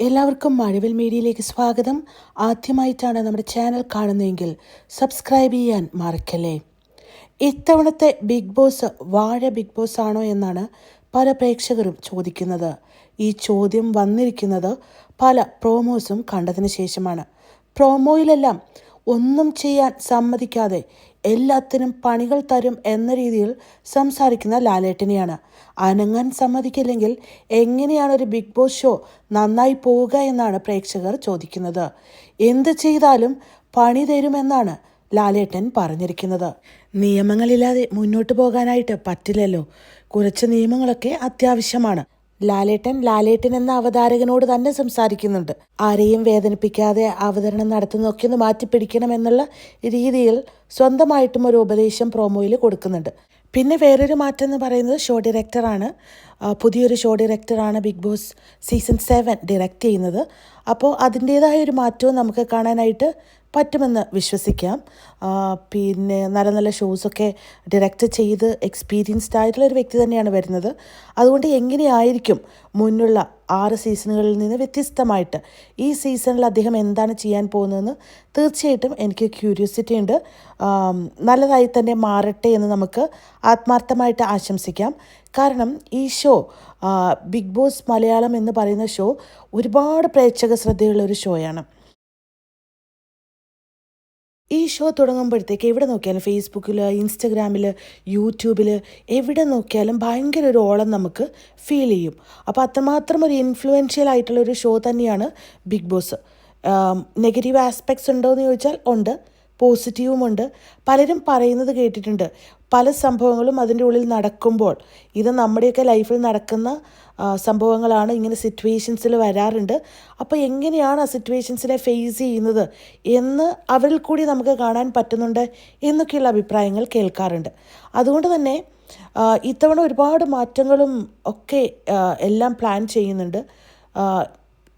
എല്ലാവർക്കും മഴവിൽ മീഡിയയിലേക്ക് സ്വാഗതം. ആദ്യമായിട്ടാണ് നമ്മുടെ ചാനൽ കാണുന്നതെങ്കിൽ സബ്സ്ക്രൈബ് ചെയ്യാൻ മറക്കല്ലേ? ഇത്തവണത്തെ ബിഗ് ബോസ് വാഴ ബിഗ് ബോസ് ആണോ എന്നാണ് പല പ്രേക്ഷകരും ചോദിക്കുന്നത്. ഈ ചോദ്യം വന്നിരിക്കുന്നത് പല പ്രോമോസും കണ്ടതിന് ശേഷമാണ്. പ്രോമോയിലെല്ലാം ഒന്നും ചെയ്യാൻ സമ്മതിക്കാതെ എല്ലാത്തിനും പണികൾ തരും എന്ന രീതിയിൽ സംസാരിക്കുന്ന ലാലേട്ടനെയാണ്. അനങ്ങാൻ സമ്മതിക്കില്ലെങ്കിൽ എങ്ങനെയാണ് ഒരു ബിഗ് ബോസ് ഷോ നന്നായി പോവുക എന്നാണ് പ്രേക്ഷകർ ചോദിക്കുന്നത്. എന്ത് ചെയ്താലും പണി തരുമെന്നാണ് ലാലേട്ടൻ പറഞ്ഞിരിക്കുന്നത്. നിയമങ്ങളില്ലാതെ മുന്നോട്ട് പോകാനായിട്ട് പറ്റില്ലല്ലോ. കുറച്ച് നിയമങ്ങളൊക്കെ അത്യാവശ്യമാണ്. ലാലേട്ടൻ ലാലേട്ടൻ എന്ന അവതാരകനോട് തന്നെ സംസാരിക്കുന്നുണ്ട്. ആരെയും വേദനിപ്പിക്കാതെ അവതരണം നടത്തുന്നതൊക്കെ ഒന്ന് മാറ്റിപ്പിടിക്കണം എന്നുള്ള രീതിയിൽ സ്വന്തമായിട്ടും ഒരു ഉപദേശം പ്രോമോയിൽ കൊടുക്കുന്നുണ്ട്. പിന്നെ വേറൊരു മാറ്റം എന്ന് പറയുന്നത് ഷോ ഡയറക്ടറാണ് പുതിയൊരു ഷോ ഡയറക്ടറാണ് Bigg Boss season seven direct ചെയ്യുന്നത്. അപ്പോൾ അതിന്റേതായ ഒരു മാറ്റവും നമുക്ക് കാണാനായിട്ട് പറ്റുമെന്ന് വിശ്വസിക്കാം. പിന്നെ നല്ല നല്ല ഷോസൊക്കെ ഡയറക്റ്റ് ചെയ്ത് എക്സ്പീരിയൻസ്ഡ് ആയിട്ടുള്ള ഒരു വ്യക്തി തന്നെയാണ് വരുന്നത്. അതുകൊണ്ട് എങ്ങനെയായിരിക്കും മുന്നുള്ള ആറ് സീസണുകളിൽ നിന്ന് വ്യത്യസ്തമായിട്ട് ഈ സീസണിൽ അദ്ദേഹം എന്താണ് ചെയ്യാൻ പോകുന്നതെന്ന് തീർച്ചയായിട്ടും എനിക്ക് ക്യൂരിയോസിറ്റി ഉണ്ട്. നല്ലതായി തന്നെ മാറട്ടെ എന്ന് നമുക്ക് ആത്മാർത്ഥമായിട്ട് ആശംസിക്കാം. കാരണം ഈ ഷോ ബിഗ് ബോസ് മലയാളം എന്ന് പറയുന്ന ഷോ ഒരുപാട് പ്രേക്ഷക ശ്രദ്ധയുള്ള ഒരു ഷോയാണ് ഈ ഷോ തുടങ്ങുമ്പോഴത്തേക്ക് എവിടെ നോക്കിയാലും ഫേസ്ബുക്കിൽ ഇൻസ്റ്റഗ്രാമിൽ യൂട്യൂബിൽ എവിടെ നോക്കിയാലും ഭയങ്കര ഒരു ഓളം നമുക്ക് ഫീൽ ചെയ്യും. അപ്പോൾ അത്രമാത്രം ഒരു ഇൻഫ്ലുവൻഷ്യൽ ആയിട്ടുള്ള ഒരു ഷോ തന്നെയാണ് ബിഗ് ബോസ് നെഗറ്റീവ് ആസ്പെക്ട്സ് ഉണ്ടോ എന്ന് ചോദിച്ചാൽ ഉണ്ട്. പോസിറ്റീവും ഉണ്ട് പലരും പറയുന്നത് കേട്ടിട്ടുണ്ട്. പല സംഭവങ്ങളും അതിന്റെ ഉള്ളിൽ നടക്കുമ്പോൾ ഇത് നമ്മുടെയൊക്കെ ലൈഫിൽ നടക്കുന്ന സംഭവങ്ങളാണ് ഇങ്ങനെ സിറ്റുവേഷൻസിൽ വരാറുണ്ട്. അപ്പോൾ എങ്ങനെയാണ് ആ സിറ്റുവേഷൻസിനെ ഫേസ് ചെയ്യുന്നത് എന്ന് അവരിൽ കൂടി നമുക്ക് കാണാൻ പറ്റുന്നുണ്ട് എന്നൊക്കെയുള്ള അഭിപ്രായങ്ങൾ കേൾക്കാറുണ്ട്. അതുകൊണ്ട് തന്നെ ഇത്തവണ ഒരുപാട് മാറ്റങ്ങളും ഒക്കെ എല്ലാം പ്ലാൻ ചെയ്യുന്നുണ്ട്.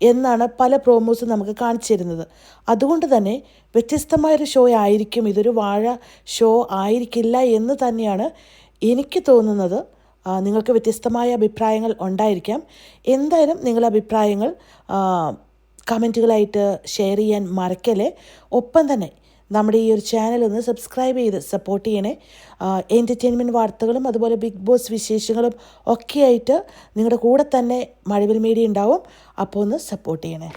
എന്നാണ് പല പ്രോമോസും നമുക്ക് കാണിച്ചു തരുന്നത്. അതുകൊണ്ട് തന്നെ വ്യത്യസ്തമായൊരു ഷോ ആയിരിക്കും. ഇതൊരു വാഴ ഷോ ആയിരിക്കില്ല എന്ന് തന്നെയാണ് എനിക്ക് തോന്നുന്നത്. നിങ്ങൾക്ക് വ്യത്യസ്തമായ അഭിപ്രായങ്ങൾ ഉണ്ടായിരിക്കാം. എന്തായാലും നിങ്ങളുടെ അഭിപ്രായങ്ങൾ കമന്റുകളായിട്ട് ഷെയർ ചെയ്യാൻ മറക്കല്ലേ? ഒപ്പം തന്നെ നമ്മുടെ ഈ ഒരു ചാനൽ ഒന്ന് സബ്സ്ക്രൈബ് ചെയ്ത് സപ്പോർട്ട് ചെയ്യണേ. എന്റർടൈൻമെന്റ് വാർത്തകളും അതുപോലെ ബിഗ് ബോസ് വിശേഷങ്ങളും ഒക്കെ ആയിട്ട് നിങ്ങളുടെ കൂടെ തന്നെ മഴവിൽ മീഡിയ ഉണ്ടാവും. അപ്പോൾ ഒന്ന് സപ്പോർട്ട് ചെയ്യണേ.